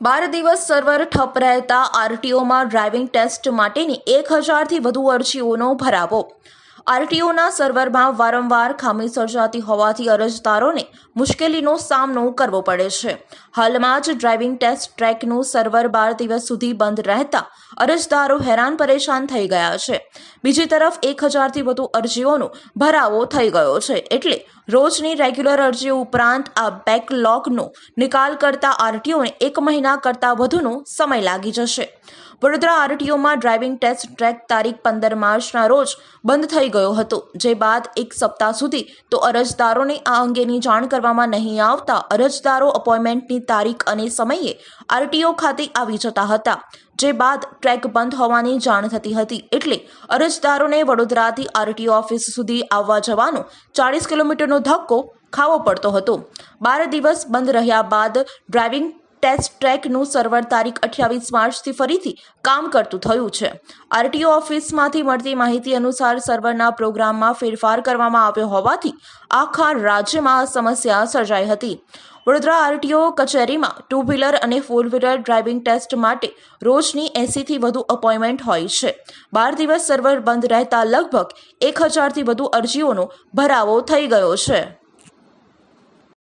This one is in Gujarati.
બાર દિવસ સર્વર ઠપ રહેતા આરટીઓમાં ડ્રાઇવિંગ ટેસ્ટ માટેની એક હજારથી વધુ અરજીઓનો ભરાવો. આરટીઓના સર્વરમાં વારંવાર ખામી સર્જાતી હોવાથી અરજદારોને મુશ્કેલીનો સામનો કરવો પડે છે. હાલમાં જ ડ્રાઇવિંગ ટેસ્ટ ટ્રેકનું સર્વર બાર દિવસ સુધી બંધ રહેતા અરજદારો હેરાન પરેશાન થઈ ગયા છે. બીજી તરફ એક હજારથી વધુ અરજીઓનો ભરાવો થઈ ગયો છે. એટલે રોજની રેગ્યુલર અરજીઓ ઉપરાંત આ બેકલોગનો નિકાલ કરતા આરટીઓને એક મહિના કરતાં વધુનો સમય લાગી જશે. વડોદરા આરટીઓમાં ડ્રાઇવિંગ ટેસ્ટ ટ્રેક તારીખ પંદર માર્ચના રોજ બંધ થઈ ગયો હતો. જે બાદ એક સપ્તાહ સુધી તો અરજદારોને આ અંગેની જાણ કરવામાં નહીં આવતા અરજદારો અપોઇન્ટમેન્ટની તારીખ અને સમયે આરટીઓ ખાતે આવી જતા હતા. જે બાદ ટ્રેક બંધ હોવાની જાણ થતી હતી. એટલે અરજદારોને વડોદરાથી આરટીઓ ઓફિસ સુધી આવવા જવાનો ચાળીસ કિલોમીટરનો ધક્કો ખાવો પડતો હતો. બાર દિવસ બંધ રહ્યા બાદ ડ્રાઇવિંગ ટેસ્ટ ટ્રેકનું સર્વર તારીખ અઠ્યાવીસ માર્ચથી ફરીથી કામ કરતું થયું છે. આરટીઓ ઓફિસમાંથી મળતી માહિતી અનુસાર સર્વરના પ્રોગ્રામમાં ફેરફાર કરવામાં આવ્યો હોવાથી આખા રાજ્યમાં સમસ્યા સર્જાઈ હતી. વડોદરા આરટીઓ કચેરીમાં ટુ વ્હીલર અને ફોર વ્હીલર ડ્રાઇવિંગ ટેસ્ટ માટે રોજની એંસીથી વધુ અપોઇન્ટમેન્ટ હોય છે. બાર દિવસ સર્વર બંધ રહેતા લગભગ એક હજારથી વધુ અરજીઓનો ભરાવો થઈ ગયો છે.